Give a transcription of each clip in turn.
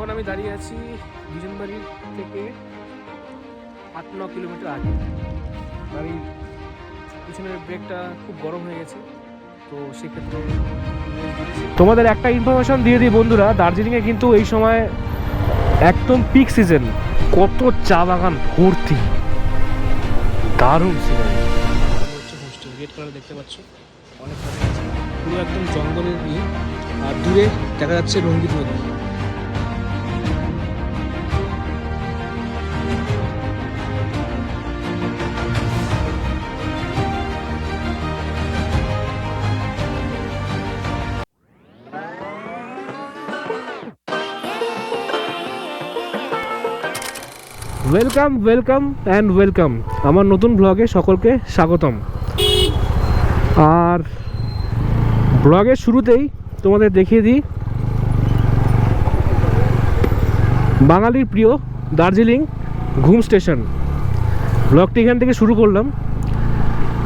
এখন আমি দাঁড়িয়ে আছি বিজনবাড়ি থেকে আট ন কিলোমিটার আগে। গাড়ির পিছনের ব্রেকটা খুব গরম হয়ে গেছে তো সেক্ষেত্রে তোমাদের একটা ইনফরমেশন দিয়ে দিই বন্ধুরা দার্জিলিংয়ে কিন্তু এই সময় একদম পিক সিজন কত চা বাগান ভর্তি। দারুণ হোস্টেল রেড কালার দেখতে পাচ্ছ। অনেক পুরো একদম জঙ্গলের ইয়ে আর দূরে দেখা যাচ্ছে রঙ্গিত নদী। ওয়েলকাম ওয়েলকাম অ্যান্ড ওয়েলকাম আমার নতুন ব্লগে সকলকে স্বাগতম। আর ব্লগের শুরুতেই তোমাদের দেখিয়ে দিই, বাঙালির প্রিয় দার্জিলিং ঘুম স্টেশন। ব্লগটি এখান থেকে শুরু করলাম।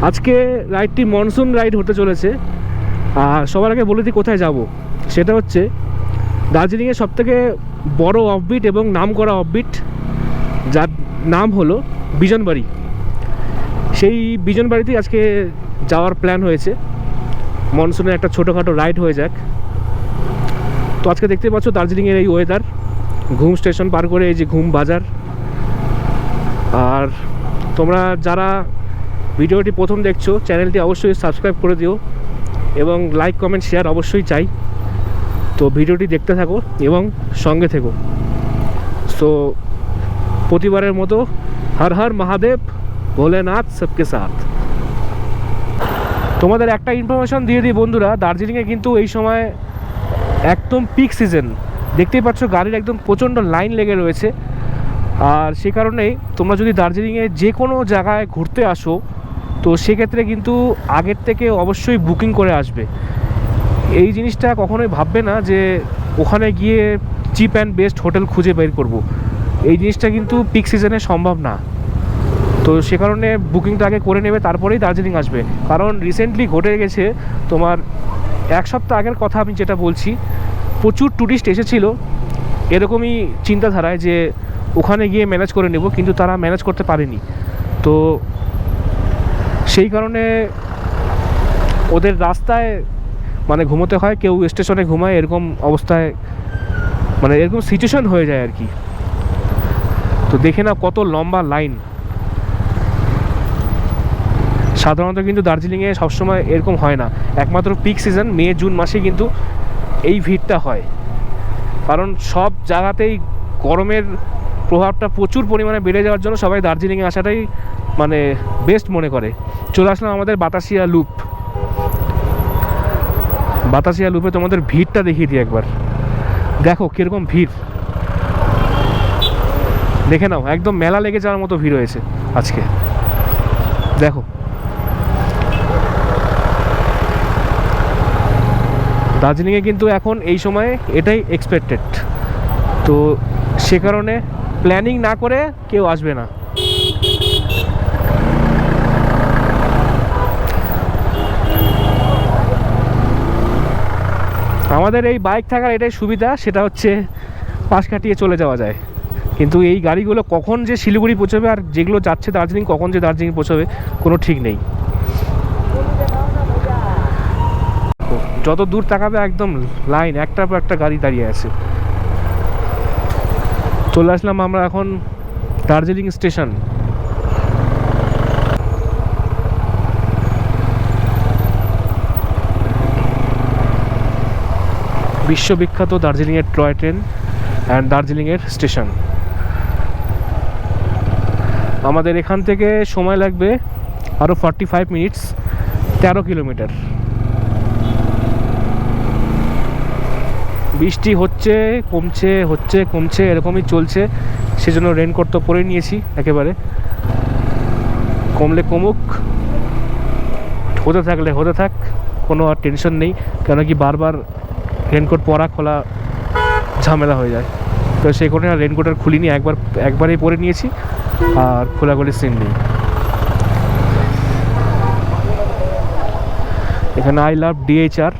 আজকে রাইডটি মনসুন রাইড হতে চলেছে। আর সবার আগে বলে দিই কোথায় যাব। সেটা হচ্ছে দার্জিলিংয়ের সবথেকে বড় অফবিট এবং নাম করা অফবিট যার নাম হলো বিজনবাড়ি। সেই বিজনবাড়িতেই আজকে যাওয়ার প্ল্যান হয়েছে। মনসুনে একটা ছোটোখাটো রাইড হয়ে যাক। তো আজকে দেখতে পাচ্ছ দার্জিলিংয়ের এই ওয়েদার ঘুম স্টেশন পার করে এই যে ঘুম বাজার। আর তোমরা যারা ভিডিওটি প্রথম দেখছ, চ্যানেলটি অবশ্যই সাবস্ক্রাইব করে দিও এবং লাইক কমেন্ট শেয়ার অবশ্যই চাই। তো ভিডিওটি দেখতে থাকো এবং সঙ্গে থেকো। সো প্রতিবারের মতো হর হর মহাদেব, ভোলেনাথ সবকে সাথ। তোমাদের একটা ইনফরমেশন দিয়ে দিই বন্ধুরা, দার্জিলিংয়ে কিন্তু এই সময় একদম পিক সিজন দেখতেই পাচ্ছ গাড়ির একদম প্রচণ্ড লাইন লেগে রয়েছে। আর সে কারণেই তোমরা যদি দার্জিলিংয়ে যে কোনো জায়গায় ঘুরতে আসো, তো সেক্ষেত্রে কিন্তু আগের থেকে অবশ্যই বুকিং করে আসবে। এই জিনিসটা কখনোই ভাববে না যে ওখানে গিয়ে চিপ অ্যান্ড বেস্ট হোটেল খুঁজে বের করব। এই জিনিসটা কিন্তু পিক সিজনে সম্ভব না। তো সে কারণে বুকিংটা আগে করে নেবে, তারপরেই দার্জিলিং আসবে। কারণ রিসেন্টলি ঘটে গেছে তোমার এক সপ্তাহ আগের কথা আমি যেটা বলছি, প্রচুর ট্যুরিস্ট এসেছিল। এরকমই চিন্তাধারায় যে ওখানে গিয়ে ম্যানেজ করে নেব, কিন্তু তারা ম্যানেজ করতে পারেনি। তো সেই কারণে ওদের রাস্তায় মানে ঘুমোতে হয়, কেউ স্টেশনে ঘুমায়, এরকম অবস্থায় মানে এরকম সিচুয়েশন হয়ে যায় আর কি। তো দেখে না কত লম্বা লাইন। সাধারণত কিন্তু দার্জিলিংয়ে সবসময় এরকম হয় না। একমাত্র পিক সিজন মে জুন মাসে কিন্তু এই ভিড়টা হয়। কারণ সব জায়গাতেই গরমের প্রভাবটা প্রচুর পরিমাণে বেড়ে যাওয়ার জন্য সবাই দার্জিলিংয়ে আসাটাই মানে বেস্ট মনে করে। চলে আসলাম আমাদের বাতাসিয়া লুপ বাতাসিয়া লুপে তোমাদের ভিড়টা দেখিয়ে দিই একবার। দেখো কীরকম ভিড়। দেখে নাও, একদম মেলা লেগে যাওয়ার মতো ভিড় হয়েছে আজকে। দেখো। দার্জিলিংয়ে কিন্তু এখন এই সময়ে এটাই এক্সপেক্টেড তো সে কারণে প্ল্যানিং না করে কেউ আসবে না। আমাদের এই বাইক থাকার এটাই সুবিধা, সেটা হচ্ছে পাশ কাটিয়ে চলে যাওয়া যায়। কিন্তু এই গাড়িগুলো কখন যে শিলিগুড়ি পৌঁছবে আর যেগুলো যাচ্ছে দার্জিলিং, কখন যে দার্জিলিং পৌঁছবে, কোনো ঠিক নেই। যত দূর তাকাবে একদম লাইন একটার পর একটা গাড়ি দাঁড়িয়ে আছে। চলে আসলাম আমরা এখন দার্জিলিং স্টেশন। বিশ্ববিখ্যাত দার্জিলিংয়ের টয় ট্রেন অ্যান্ড দার্জিলিংয়ের স্টেশন। আমাদের এখান থেকে সময় লাগবে আরও ফর্টি ফাইভ মিনিটস তেরো কিলোমিটার। বৃষ্টি হচ্ছে, কমছে হচ্ছে, কমছে, এরকমই চলছে, সেজন্য রেনকোট তো পরে নিয়েছি একেবারে। কমলে কমুক, হতে থাকলে হতে থাক, কোনো আর টেনশন নেই কেন কি বারবার রেনকোট পরা খোলা ঝামেলা হয়ে যায়। তো সেই আর রেনকোট আর খুলিনি একবার একবারেই পরে নিয়েছি আর খোলাখুলি সিন নেই। এখানে আই লাভ ডিএইচআর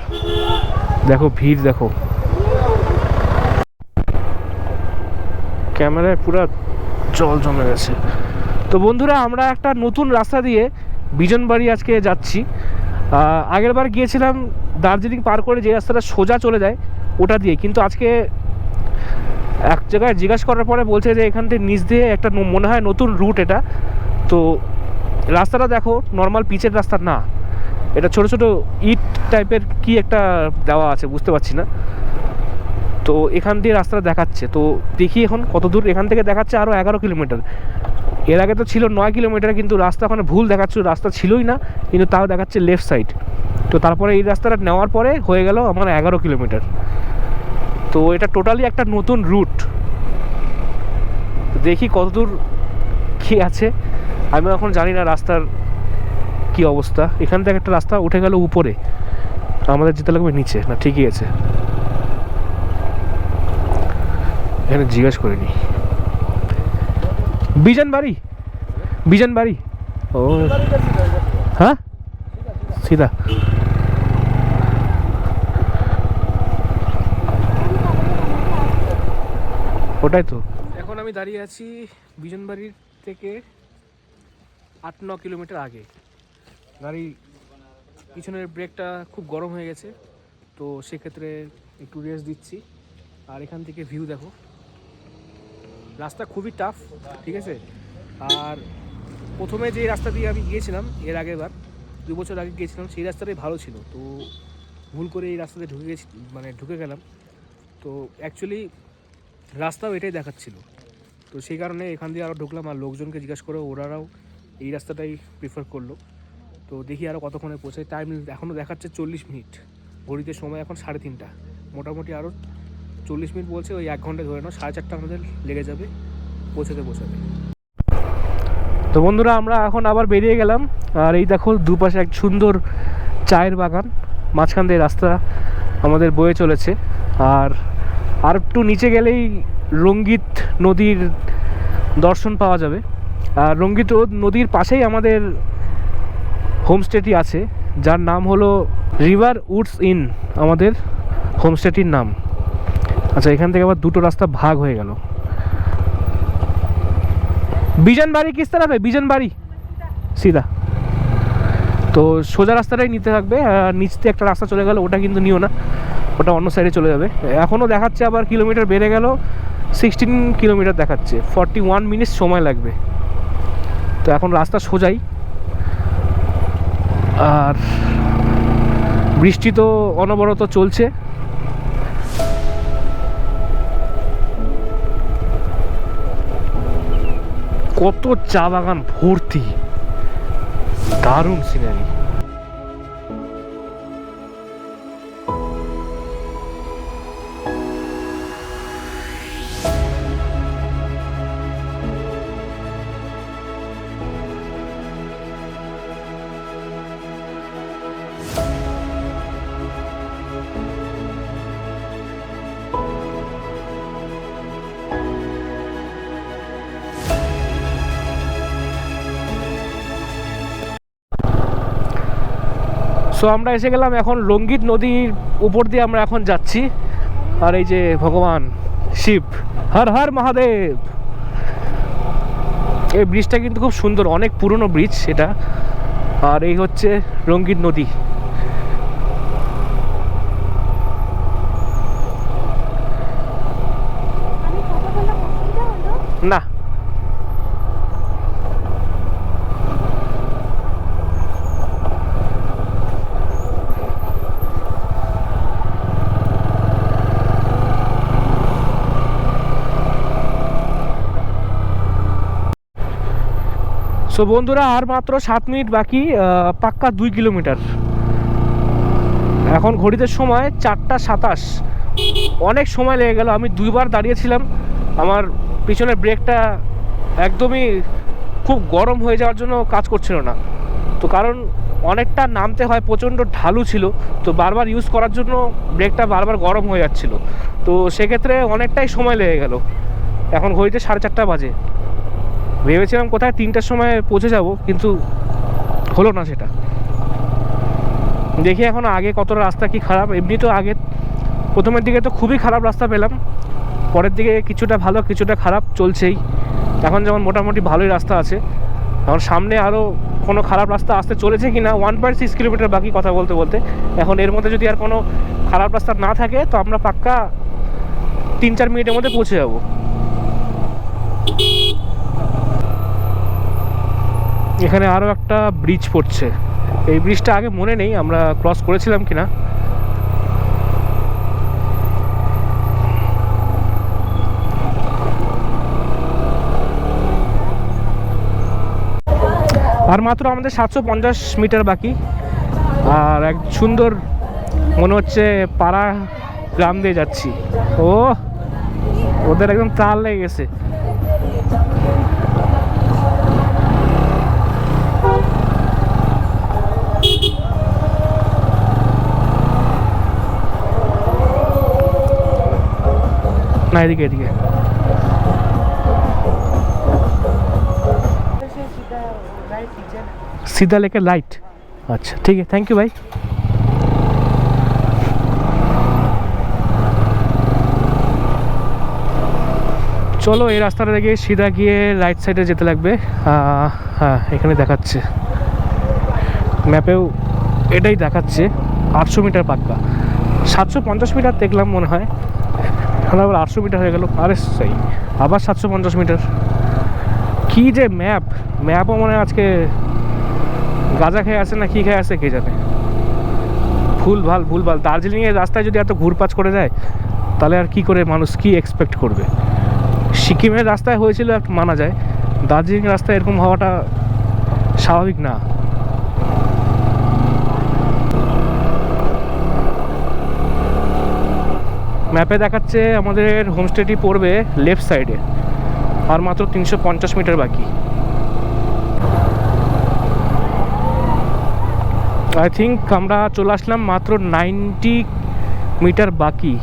দেখো ভিড় দেখো। ক্যামেরায় পুরো জল জমে গেছে। তো বন্ধুরা আমরা একটা নতুন রাস্তা দিয়ে বিজনবাড়ি আজকে যাচ্ছি। আহ, আগের বার গিয়েছিলাম দার্জিলিং পার করে যে রাস্তাটা সোজা চলে যায় ওটা দিয়ে। কিন্তু আজকে এক জায়গায় জিজ্ঞাসা করার পরে বলছে যে এখান থেকে নিচ দিয়ে একটা মনে হয় নতুন রুট এটা। তো রাস্তাটা দেখো নর্মাল পিচের রাস্তা না। এটা ছোট ছোট ইট টাইপের কি একটা দেওয়া আছে, বুঝতে পারছি না। তো এখান দিয়ে রাস্তাটা দেখাচ্ছে। তো দেখি এখন কত দূর এখান থেকে দেখাচ্ছে আরও এগারো কিলোমিটার। এর আগে তো ছিল নয় কিলোমিটার, কিন্তু রাস্তা ওখানে ভুল দেখাচ্ছিল, রাস্তা ছিলই না, কিন্তু তাও দেখাচ্ছে লেফট সাইড তো তারপরে এই রাস্তাটা নেওয়ার পরে হয়ে গেল আমার এগারো কিলোমিটার। তো এটা টোটালি একটা নতুন রুট দেখি কতদূর কি আছে। আমি এখন জানি না রাস্তার কি অবস্থা। এখান থেকে একটা রাস্তা উঠে গেল উপরে। আমাদের যেতে লাগবে নিচে। না, ঠিকই আছে। এখানে জিজ্ঞেস করিনি বিজন বাড়ি? বিজন বাড়ি? ও। হ্যাঁ? সিধা। ওটাই তো। এখন আমি দাঁড়িয়ে আছি বিজনবাড়ির থেকে আট ন কিলোমিটার আগে। গাড়ি পিছনের ব্রেকটা খুব গরম হয়ে গেছে, তো সেক্ষেত্রে একটু রেস্ট দিচ্ছি। আর এখান থেকে ভিউ দেখো। রাস্তা খুবই টাফ ঠিক আছে? আর প্রথমে যে রাস্তা দিয়ে আমি গিয়েছিলাম, এর আগের বার, দু বছর আগে গিয়েছিলাম, সেই রাস্তাটাই ভালো ছিল। তো ভুল করে এই রাস্তাতে ঢুকে গেছি মানে ঢুকে গেলাম। তো অ্যাকচুয়ালি রাস্তাও এটাই দেখাচ্ছিল। তো সেই কারণে এখান দিয়ে আরও ঢুকলাম আর লোকজনকে জিজ্ঞাসা করে ওরাও এই রাস্তাটাই প্রিফার করল। তো দেখি আরও কতক্ষণে পৌঁছায়। টাইম এখনও দেখাচ্ছে চল্লিশ মিনিট। ঘড়িতে সময় এখন সাড়ে তিনটা। মোটামুটি আরও চল্লিশ মিনিট বলছে, ওই এক ঘণ্টা ধরে নাও, সাড়ে চারটা আমাদের লেগে যাবে, পৌঁছাতে পৌঁছাতে। তো বন্ধুরা, আমরা এখন আবার বেরিয়ে গেলাম। আর এই দেখো, দুপাশে এক সুন্দর চায়ের বাগান। মাঝখান দিয়ে রাস্তা আমাদের বয়ে চলেছে। আর আর একটু নিচে গেলেই রঙ্গিত নদীর দর্শন পাওয়া যাবে। আর রঙ্গিত নদীর পাশেই আমাদের হোমস্টেটি আছে, যার নাম হলো রিভার উডস ইন আমাদের হোমস্টেটির নাম। আচ্ছা এখান থেকে আবার দুটো রাস্তা ভাগ হয়ে গেল। বিজন বাড়ি কিস্তা রাখবে বিজন বাড়ি সিধা। তো সোজা রাস্তাটাই নিতে থাকবে, আর নিচতে একটা রাস্তা চলে গেলো, ওটা কিন্তু নিও না। ওটা অন্য সাইডে চলে যাবে। এখনও দেখাচ্ছে আবার কিলোমিটার বেড়ে গেল সিক্সটিন কিলোমিটার দেখাচ্ছে। ফর্টি ওয়ান মিনিট সময় লাগবে। তো এখন রাস্তা সোজাই। আর বৃষ্টি তো অনবরত চলছে। কত চা বাগান ভর্তি। দারুণ সিনারি সো আমরা এসে গেলাম এখন রঙ্গিত নদীর উপর দিয়ে আমরা এখন যাচ্ছি। আর এই যে ভগবান শিব হর হর মহাদেব। এই ব্রিজটা কিন্তু খুব সুন্দর অনেক পুরনো ব্রিজ এটা। আর এই হচ্ছে রঙ্গিত নদী। না। সো বন্ধুরা, আর মাত্র সাত মিনিট বাকি পাক্কা দুই কিলোমিটার। এখন ঘড়িতে সময় চারটা সাতাশ। অনেক সময় লেগে গেল, আমি দুইবার দাঁড়িয়েছিলাম। আমার পিছনের ব্রেকটা একদমই খুব গরম হয়ে যাওয়ার জন্য কাজ করছিল না। তো কারণ অনেকটা নামতে হয়, প্রচণ্ড ঢালু ছিল। তো বারবার ইউজ করার জন্য ব্রেকটা বারবার গরম হয়ে যাচ্ছিল। তো সেক্ষেত্রে অনেকটাই সময় লেগে গেল। এখন ঘড়িতে সাড়ে চারটা বাজে। ভেবেছিলাম কোথায় তিনটার সময় পৌঁছে যাব, কিন্তু হলো না সেটা। দেখি এখন আগে কত রাস্তা কি খারাপ। এমনি তো আগে প্রথমের দিকে তো খুবই খারাপ রাস্তা পেলাম, পরের দিকে কিছুটা ভালো, কিছুটা খারাপ চলছেই। এখন যেমন মোটামুটি ভালোই রাস্তা আছে। এখন সামনে আরও কোনো খারাপ রাস্তা আসতে চলেছে কি না ওয়ান পয়েন্ট সিক্স কিলোমিটার বাকি কথা বলতে বলতে। এখন এর মধ্যে যদি আর কোনো খারাপ রাস্তা না থাকে, তো আমরা পাক্কা তিন চার মিনিটের মধ্যে পৌঁছে যাব। এখানে আরও একটা ব্রিজ পড়ছে। এই ব্রিজটা আগে মনে নেই, আমরা ক্রস করেছিলাম কিনা। আর মাত্র আমাদের সাতশো পঞ্চাশ মিটার বাকি। আর এক সুন্দর মনে হচ্ছে পাড়া গ্রাম দিয়ে যাচ্ছি। ও ওদের একদম তাল লেগে গেছে। না এদিকে এদিকে সিধা লেকে লাইট আচ্ছা ঠিক আছে থ্যাংক ইউ ভাই চলো এই রাস্তাটা দেখে সিধা গিয়ে রাইট সাইডে যেতে লাগবে হ্যাঁ এখানে দেখাচ্ছে ম্যাপেও এটাই দেখাচ্ছে। আটশো মিটার পাক্কা। সাতশো পঞ্চাশ মিটার দেখলাম মনে হয়। এখন আবার আটশো মিটার হয়ে গেল। আরে সেই, আবার সাতশো পঞ্চাশ মিটার। কী যে ম্যাপ, ম্যাপও মনে আজকে গাঁজা খেয়ে আছে না কী খেয়ে আছে কে জানে। ভুল ভালো ভুল ভালো। দার্জিলিংয়ের রাস্তায় যদি এত ঘুরপাচ করে যায় তাহলে আর কি করে মানুষ কি এক্সপেক্ট করবে? সিকিমের রাস্তায় হয়েছিল একটু মানা যায়। দার্জিলিং রাস্তায় এরকম হওয়াটা স্বাভাবিক না। ম্যাপে দেখাচ্ছে আমাদের হোমস্টেটি পড়বে লেফট সাইডে, আর মাত্র তিনশো পঞ্চাশ মিটার বাকি। আই থিঙ্ক আমরা চলে আসলাম মাত্র নাইনটি মিটার বাকি।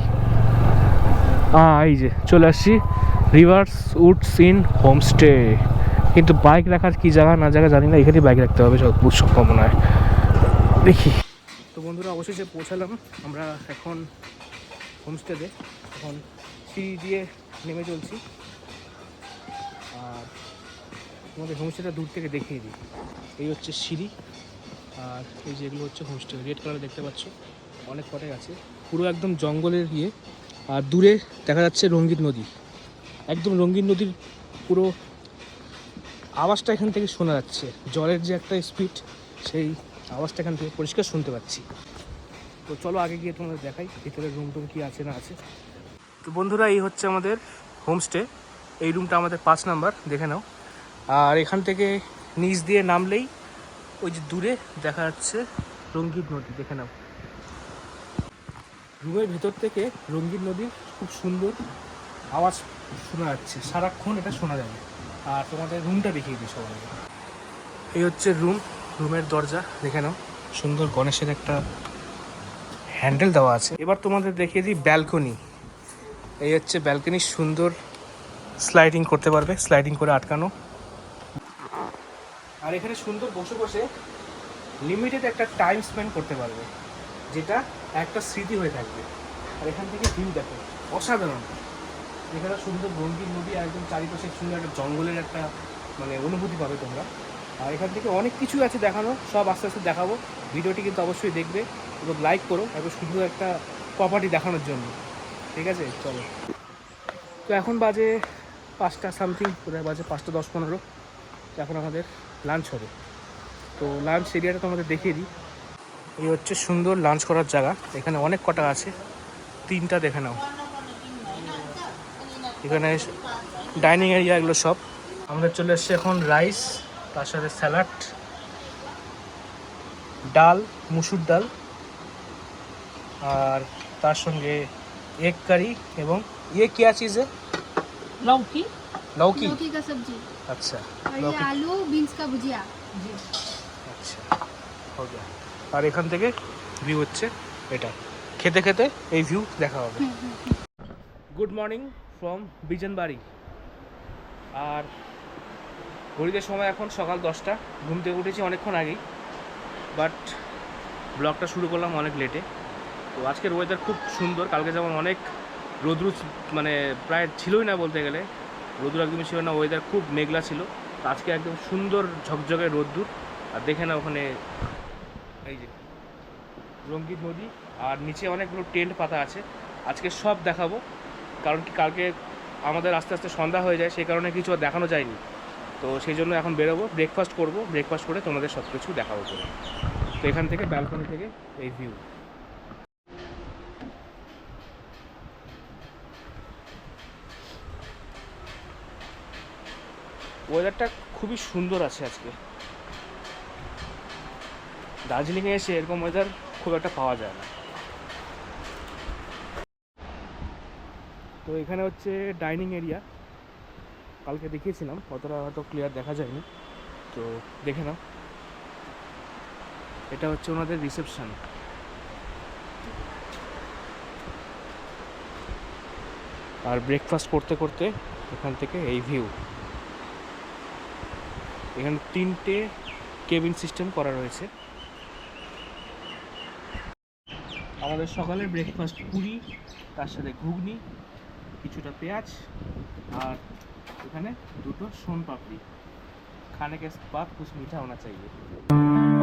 এই যে, চলে আসছি রিভার্স উডস ইন হোমস্টে। কিন্তু বাইক রাখার কি জায়গা না জায়গা জানি না এখানে বাইক রাখতে হবে যতদূর সম্ভাবনায় দেখি। তো বন্ধুরা, অবশেষে পৌঁছালাম। আমরা এখন হোমস্টেতে। এখন সিঁড়ি দিয়ে নেমে চলছি। আর তোমাদের হোমস্টেটা দূর থেকে দেখিয়ে দিই। এই হচ্ছে সিঁড়ি, আর এই যে এগুলো হচ্ছে হোমস্টে। রেড কালার দেখতে পাচ্ছ, অনেক কটাই আছে। পুরো একদম জঙ্গলের ইয়ে। আর দূরে দেখা যাচ্ছে রঙ্গিত নদী। একদম রঙ্গিত নদীর পুরো আওয়াজটা এখান থেকে শোনা যাচ্ছে। জলের যে একটা স্পিড সেই আওয়াজটা এখান থেকে পরিষ্কার শুনতে পাচ্ছি। তো চলো আগে গিয়ে তোমাদের দেখাই ভিতরে রুম টুম কী আছে না আছে। তো বন্ধুরা, এই হচ্ছে আমাদের হোমস্টে এই রুমটা আমাদের পাঁচ নাম্বার, দেখে নাও। আর এখান থেকে নিচ দিয়ে নামলেই ওই যে দূরে দেখা যাচ্ছে রঙ্গিত নদী, দেখে নাও। রুমের ভেতর থেকে রঙ্গিত নদীর খুব সুন্দর আওয়াজ শোনা যাচ্ছে। সারাক্ষণ এটা শোনা যাবে। আর তোমাদের রুমটা দেখিয়ে দিই সবাই এই হচ্ছে রুম রুমের দরজা, দেখে নাও। সুন্দর গণেশের একটা হ্যান্ডেল দেওয়া আছে। এবার তোমাদের দেখিয়ে দিই ব্যালকনি। এই হচ্ছে ব্যালকনি, সুন্দর স্লাইডিং করতে পারবে, স্লাইডিং করে আটকানো। আর এখানে সুন্দর বসে বসে লিমিটেড একটা টাইম স্পেন্ড করতে পারবে, যেটা একটা স্মৃতি হয়ে থাকবে। আর এখান থেকে ভিউ দেখো, অসাধারণ। এখানে সুন্দর রঙ্গিন নদী, একদম চারিপাশে সুন্দর একটা জঙ্গলের একটা মানে অনুভূতি পাবে তোমরা। আর এখান থেকে অনেক কিছু আছে দেখানো, সব আস্তে আস্তে দেখাবো। ভিডিওটি কিন্তু অবশ্যই দেখবে এবং লাইক করো এত সুন্দর একটা প্রপার্টি দেখানোর জন্য। ঠিক আছে? চলো। তো এখন বাজে পাঁচটা সামথিং কোথায় বাজে পাঁচটা দশ পনেরো। এখন আমাদের লাঞ্চ হবে। তো লাঞ্চ এরিয়াটা তোমাদের দেখিয়ে দিই। এই হচ্ছে সুন্দর লাঞ্চ করার জায়গা। এখানে অনেক কটা আছে। তিনটা দেখে নাও। এখানে ডাইনিং এরিয়া এগুলো সব। আমাদের চলে এসছে এখন রাইস তার সাথে স্যালাড ডাল মুসুর ডাল আর তার সঙ্গে এগ কারি এবং ইয়ে क्या चीज़ है लौकी लौकी लौकी का सब्जी अच्छा और ये लौकी आलू बीन्स का भुजिया আচ্ছা हो गया আর এখান থেকে ভিউ হচ্ছে এটা খেতে খেতে এই ভিউ দেখা হবে গুড মর্নিং ফ্রম বিজনবাড়ি আর ঘড়িতে সময় এখন সকাল দশটা। ঘুম থেকে উঠেছি অনেকক্ষণ আগেই। বাট ব্লগটা শুরু করলাম অনেক লেটে তো আজকের ওয়েদার খুব সুন্দর। কালকে যেমন অনেক রোদ্রু মানে প্রায় ছিলই না বলতে গেলে। রোদ্রু একদমই ছিল না ওয়েদার খুব মেঘলা ছিল। তো আজকে একদম সুন্দর ঝকঝকে রোদ্দুর। আর দেখে না ওখানে এই যে রঙ্গিত নদী। আর নিচে অনেকগুলো টেন্ট পাতা আছে। আজকে সব দেখাবো। কারণ কি কালকে আমাদের আস্তে আস্তে সন্ধ্যা হয়ে যায়, সেই কারণে কিছু আর দেখানো যায়নি। তো সেই জন্য এখন বেরোবো ব্রেকফাস্ট করব ব্রেকফাস্ট করে তোমাদের সব কিছু দেখাবো করে তো এখান থেকে ব্যালকনি থেকে এই ভিউ ওয়েদারটা খুবই সুন্দর আছে আজকে। দার্জিলিংয়ে এসে এরকম ওয়েদার খুব একটা পাওয়া যায় না। তো এখানে হচ্ছে ডাইনিং এরিয়া কালকে দেখিয়েছিলাম, অতটা হয়তো ক্লিয়ার দেখা যায়নি। তো দেখে নাও। এটা হচ্ছে ওনাদের রিসেপশান আর ব্রেকফাস্ট করতে করতে এখান থেকে এই ভিউ এখানে তিনটে কেবিন সিস্টেম করা রয়েছে। আমাদের সকালের ব্রেকফাস্ট পুরি, তার সাথে ঘুগনি, কিছুটা পেঁয়াজ, আর এখানে দুটো সোন পাপড়ি। খানে কে বাদ কুছ মিঠা হোনা চাইয়ে।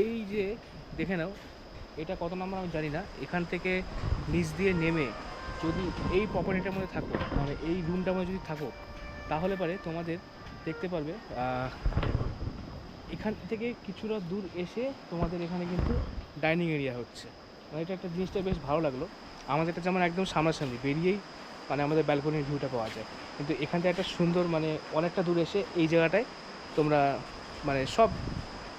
এই যে, দেখে নাও, এটা কত নম্বর আমি জানি না। এখান থেকে নিচ দিয়ে নেমে যদি এই প্রপার্টিটার মধ্যে থাকো মানে এই রুমটার মধ্যে যদি থাকো, তাহলে পারে তোমাদের দেখতে পারবে এখান থেকে কিছুটা দূর এসে তোমাদের এখানে কিন্তু ডাইনিং এরিয়া হচ্ছে। মানে এটা একটা জিনিসটা বেশ ভালো লাগল। আমাদের এটা যেমন একদম সামনাসামনি বেরিয়েই মানে আমাদের ব্যালকনির ভিউটা পাওয়া যায়। কিন্তু এখান থেকে একটা সুন্দর মানে অনেকটা দূর এসে এই জায়গাটায় তোমরা মানে সব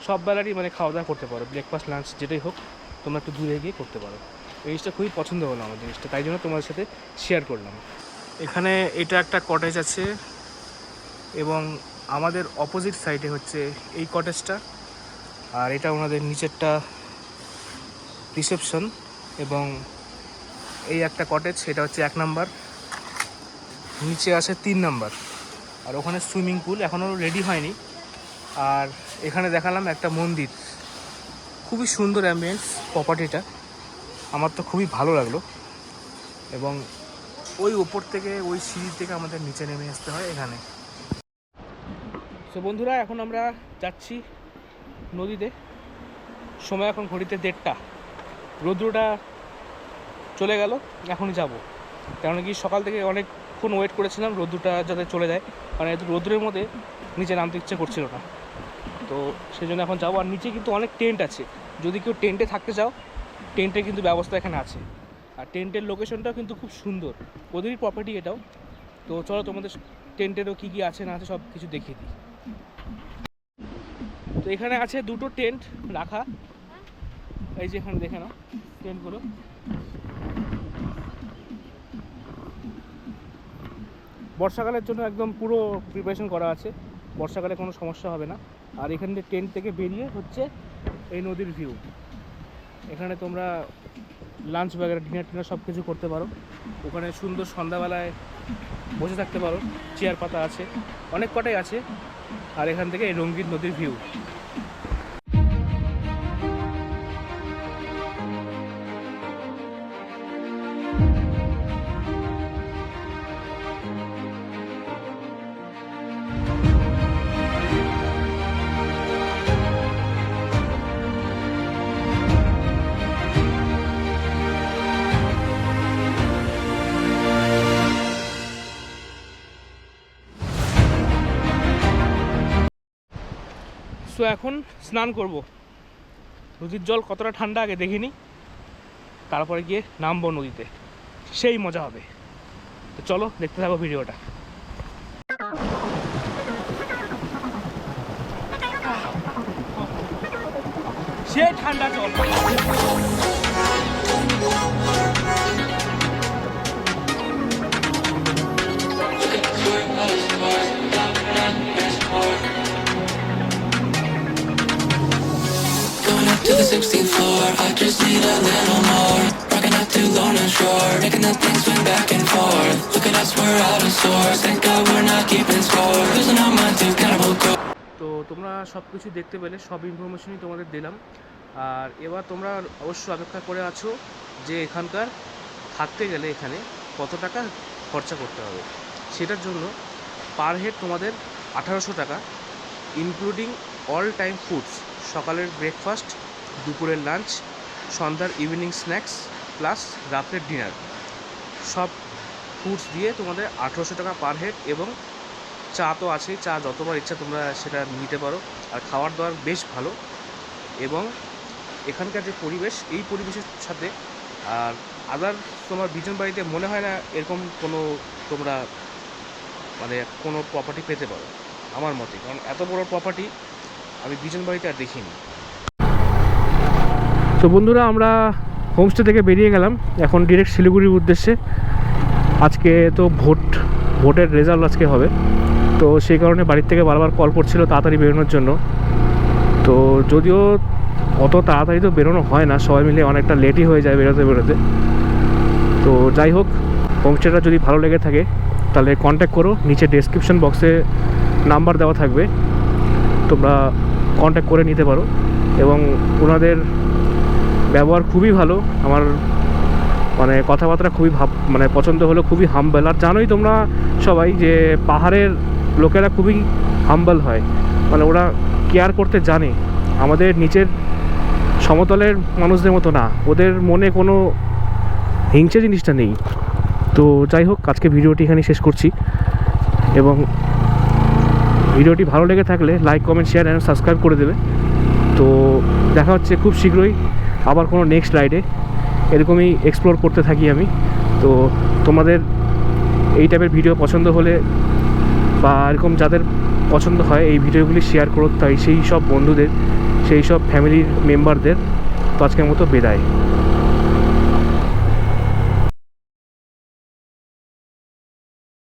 সব বেলারই মানে খাওয়া দাওয়া করতে পারো ব্রেকফাস্ট লাঞ্চ যেটাই হোক, তোমরা একটু দূরে গিয়ে করতে পারো। এই জিনিসটা খুবই পছন্দ হলো আমার জিনিসটা, তাই জন্য তোমাদের সাথে শেয়ার করলাম। এখানে এটা একটা কটেজ আছে এবং আমাদের অপোজিট সাইডে হচ্ছে এই কটেজটা আর এটা ওনাদের নিচেরটা রিসেপশন এবং এই একটা কটেজ সেটা হচ্ছে এক নাম্বার। নিচে আছে তিন নাম্বার। আর ওখানে সুইমিং পুল এখনও রেডি হয়নি। আর এখানে দেখালাম একটা মন্দির। খুবই সুন্দর অ্যাম্বিয়েন্স প্রপার্টিটা আমার তো খুবই ভালো লাগল। এবং ওই ওপর থেকে, ওই সিঁড়ি থেকে আমাদের নিচে নেমে আসতে হয় এখানে। তো বন্ধুরা, এখন আমরা যাচ্ছি নদীতে। সময় এখন ঘড়িতে দেড়টা। রৌদ্রটা চলে গেল, এখনই যাব। কারণ কি সকাল থেকে অনেকক্ষণ ওয়েট করেছিলাম রৌদ্রটা যাতে চলে যায়। কারণ এত রৌদ্রের মধ্যে নিচে নামতে ইচ্ছে করছিল না। তো সেই জন্য এখন যাব। আর নিচে কিন্তু অনেক টেন্ট আছে। যদি কেউ টেন্টে থাকতে চাও টেন্টের কিন্তু ব্যবস্থা এখানে আছে। আর টেন্টের লোকেশনটাও কিন্তু খুব সুন্দর। ওদেরই প্রপার্টি এটাও। তো চলো তোমাদের টেন্টেরও কী কী আছে না আছে সব কিছু দেখিয়ে দিই। তো এখানে আছে দুটো টেন্ট রাখা। এই যে এখানে দেখে নাও টেন্টগুলো বর্ষাকালের জন্য একদম পুরো প্রিপারেশন করা আছে। বর্ষাকালে কোনো সমস্যা হবে না। আর এখান থেকে টেন্ট থেকে বেরিয়ে হচ্ছে এই নদীর ভিউ এখানে তোমরা লাঞ্চ বাগেরা ডিনার টিনার সব কিছু করতে পারো। ওখানে সুন্দর সন্ধ্যাবেলায় বসে থাকতে পারো। চেয়ার পাতা আছে, অনেক কটাই আছে। আর এখান থেকে এই রঙ্গিন নদীর ভিউ স্নান করব। নদীর জল কতটা ঠান্ডা আগে দেখিনি। তারপরে গিয়ে নামবো নদীতে। সেই মজা হবে। তো চলো, দেখতে থাকো ভিডিওটা। সে ঠান্ডা জল। Going up to the 16th floor, I just need a little more. Rocking out to Lone and Shore, making the things swing back and forth. Look at us, we're out of sorts. Thank God we're not keeping score. Losing our mind to cannibal core. তো তোমরা সব কিছু দেখতে পেলে সব ইনফরমেশনই তোমাদের দিলাম আর এবার তোমরা অবশ্যই অপেক্ষা করে আছো যে এখানকার থাকতে গেলে এখানে কত টাকা খরচা করতে হবে সেটার জন্য পার হেড তোমাদের আঠারোশো টাকা ইনক্লুডিং অল টাইম ফুডস সকালের ব্রেকফাস্ট দুপুরের লাঞ্চ, সন্ধ্যার ইভিনিং স্ন্যাক্স প্লাস রাতের ডিনার সব ফুডস দিয়ে তোমাদের আঠেরোশো টাকা পার হেড এবং চা তো আছেই, চা যতবার ইচ্ছা তোমরা সেটা নিতে পারো। আর খাওয়ার দাওয়ার বেশ ভালো। এবং এখানকার যে পরিবেশ, এই পরিবেশের সাথে আর আদার তোমার বিজন বাড়িতে মনে হয় না এরকম কোনো তোমরা মানে কোনো প্রপার্টি পেতে পারো, আমার মতে। কারণ এত বড় প্রপার্টি আমি বিজন বাড়িতে আর দেখিনি। তো বন্ধুরা, আমরা হোমস্টে থেকে বেরিয়ে গেলাম। এখন ডিরেক্ট শিলিগুড়ির উদ্দেশ্যে। আজকে তো ভোট, ভোটের রেজাল্ট আজকে হবে। তো সেই কারণে বাড়ির থেকে বারবার কল করছিল তাড়াতাড়ি বেরোনোর জন্য। তো যদিও অত তাড়াতাড়ি তো বেরোনো হয় না, সবাই মিলে অনেকটা লেটই হয়ে যায় বেরোতে বেরোতে। তো যাই হোক হোমস্টেটা যদি ভালো লেগে থাকে, তাহলে কন্ট্যাক্ট করো। নিচে ডেসক্রিপশন বক্সে নাম্বার দেওয়া থাকবে। তোমরা কন্ট্যাক্ট করে নিতে পারো। এবং ওনাদের ব্যবহার খুবই ভালো। আমার মানে কথাবার্তা খুবই ভাব মানে পছন্দ হলো খুবই হাম্বল আর জানোই তোমরা সবাই যে পাহাড়ের লোকেরা খুবই হাম্বল হয়। মানে ওরা কেয়ার করতে জানে। আমাদের নিচের সমতলের মানুষদের মতো না। ওদের মনে কোনো হিংসে জিনিসটা নেই। তো যাই হোক, আজকে ভিডিওটি এখানে শেষ করছি। এবং ভিডিওটি ভালো লেগে থাকলে like comment share and subscribe করে দেবে। তো দেখা হচ্ছে খুব শীঘ্রই। আবার কোনো নেক্সট রাইডে এরকমই এক্সপ্লোর করতে থাকি আমি। তো তোমাদের এই টাইপের ভিডিও পছন্দ হলে বা এরকম যাদের পছন্দ হয় এই ভিডিওগুলি শেয়ার করতে হয় সেই সব বন্ধুদের, সেই সব ফ্যামিলির মেম্বারদের তো আজকের মতো বিদায়।